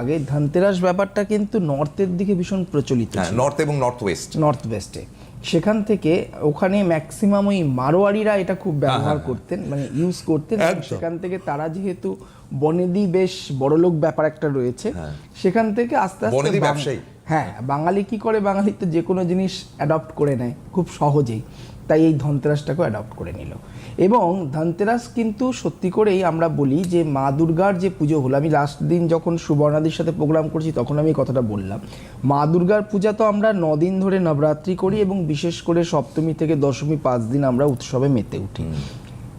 আগে ধনতেরাস ব্যাপারটা কিন্তু নর্থের দিকে ভীষণ প্রচলিত হ্যাঁ নর্থ এবং নর্থ ওয়েস্ট। নর্থ ওয়েস্টে সেখান থেকে ওখানে ম্যাক্সিমাম ওই মারোয়ারিরা এটা খুব ব্যবহার করতেন মানে ইউজ করতেন। সেখান থেকে তারা যেহেতু বনেদি বেশ বড়লোক ব্যাপার একটা রয়েছে সেখান থেকে আস্তে আস্তে বনেদি ব্যবসায়ী। হ্যাঁ বাঙালি কি করে? বাঙালি তো যে কোনো জিনিস অ্যাডপ্ট করে নেয় খুব সহজেই। তাই এই ধনতেরাসটাকেও অ্যাডপ্ট করে নিল। এবং ধনতেরাস কিন্তু সত্যি করেই আমরা বলি যে মা দুর্গার যে পুজো হলো আমি লাস্ট দিন যখন সুবর্ণাদির সাথে প্রোগ্রাম করছি তখন আমি কথাটা বললাম। মা দুর্গার পূজা তো আমরা নদিন ধরে নবরাত্রি করি এবং বিশেষ করে সপ্তমী থেকে দশমী পাঁচ দিন আমরা উৎসবে মেতে উঠি।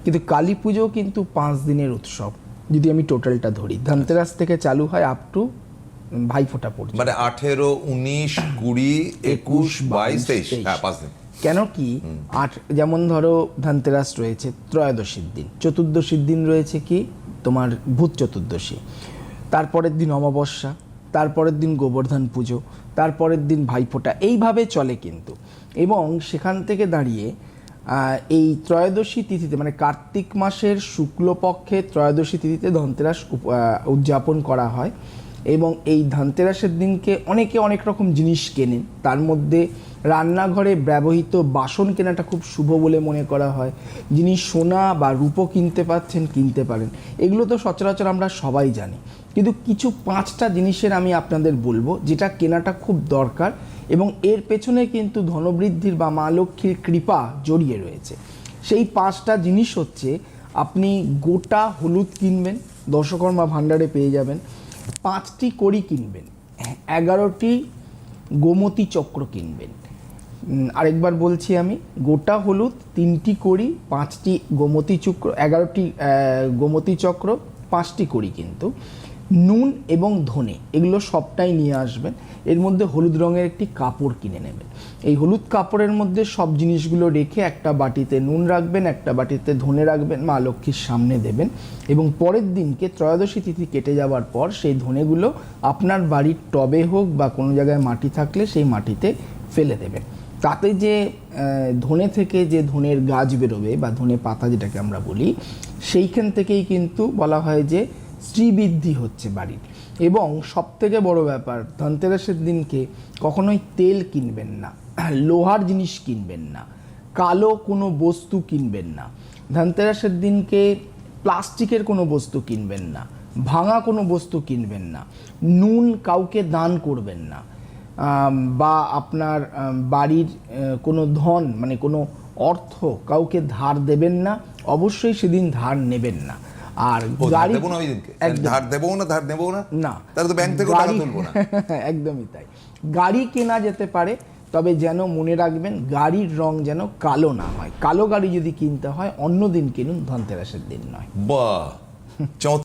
কিন্তু কালী পুজো কিন্তু পাঁচ দিনের উৎসব। যদি আমি টোটালটা ধরি ধনতেরাস থেকে চালু হয় আপ টু ভাইফোঁটা পর্যন্ত মানে আঠেরো উনিশ কুড়ি একুশ বাইশ তেইশ। হ্যাঁ পাঁচ দিন। কেন কি আট যেমন ধরো ধনতেরাস রয়েছে ত্রয়োদশীর দিন। চতুর্দশীর দিন রয়েছে কি? তোমার ভূত চতুর্দশী। তারপরের দিন অমাবস্যা তারপরের দিন গোবর্ধন পুজো তারপরের দিন ভাইফোঁটা। এইভাবে চলে কিন্তু। এবং সেখান থেকে দাঁড়িয়ে এই ত্রয়োদশী তিথিতে মানে কার্তিক মাসের শুক্লপক্ষে ত্রয়োদশী তিথিতে ধনতেরাস উদযাপন করা হয়। এবং এই ধনতেরাসের দিনকে অনেকে অনেক রকম জিনিস কেনেন। তার মধ্যে রান্নাঘরে ব্যবহৃত বাসন কেনাটা খুব শুভ বলে মনে করা হয়। যিনি সোনা বা রূপো কিনতে পাচ্ছেন, কিনতে পারেন। এগুলো তো সচরাচর আমরা সবাই জানি। কিন্তু কিছু পাঁচটা জিনিসের আমি আপনাদের বলব, যেটা কেনাটা খুব দরকার এবং এর পেছনে কিন্তু ধনবৃদ্ধির বা মা লক্ষ্মীর কৃপা জড়িয়ে রয়েছে। সেই পাঁচটা জিনিস হচ্ছে, আপনি গোটা হলুদ কিনবেন, দশকর্মা ভাণ্ডারে পেয়ে যাবেন। পাঁচটি কড়ি কিনবেন, এগারোটি গোমতী চক্র কিনবেন। আরেকবার বলছি আমি, গোটা হলুদ তিনটি কড়ি, পাঁচটি গোমতী চক্র, এগারোটি গোমতি চক্র, পাঁচটি কড়ি কিন্তু। নুন এবং ধনে, এগুলো সবটাই নিয়ে আসবেন। এর মধ্যে হলুদ রঙের একটি কাপড় কিনে নেবেন। এই হলুদ কাপড়ের মধ্যে সব জিনিসগুলো রেখে একটা বাটিতে নুন রাখবেন, একটা বাটিতে ধনে রাখবেন, মা লক্ষ্মীর সামনে দেবেন এবং পরের দিনকে ত্রয়োদশী তিথি কেটে যাওয়ার পর সেই ধনেগুলো আপনার বাড়ির টবে হোক বা কোনো জায়গায় মাটি থাকলে সেই মাটিতে ফেলে দেবেন। তাতে যে ধনে থেকে যে ধনের গাছ বেরোবে বা ধনে পাতা যেটাকে আমরা বলি, সেইখান থেকেই কিন্তু বলা হয় যে শ্রীবৃদ্ধি হচ্ছে বাড়ির। এবং সব থেকে বড় ব্যাপার, ধনতেরাসের দিনকে কখনোই তেল কিনবেন না, লোহার জিনিস কিনবেন না, কালো কোনো বস্তু কিনবেন না, ধনতেরাসের দিনকে প্লাস্টিকের কোনো বস্তু কিনবেন না, ভাঙা কোনো বস্তু কিনবেন না, নুন কাউকে দান করবেন না বা আপনার বাড়ির কোনো ধন মানে কোনো অর্থ কাউকে ধার দেবেন না, অবশ্যই সেদিন ধার নেবেন না। আর গাড়ি দেবো না ওই দিনকে? ধার দেবো না ধার দেবো না? না। তাহলে তো ব্যাংক থেকে টাকা তুলবো না। একদমই তাই। গাড়ি কেনা যেতে পারে তবে যেন মনে রাখবেন গাড়ির রং যেন কালো না হয়। কালো গাড়ি যদি কিনতে হয় অন্য দিন কিনুন ধনতেরাসের দিন নয়। চমৎকার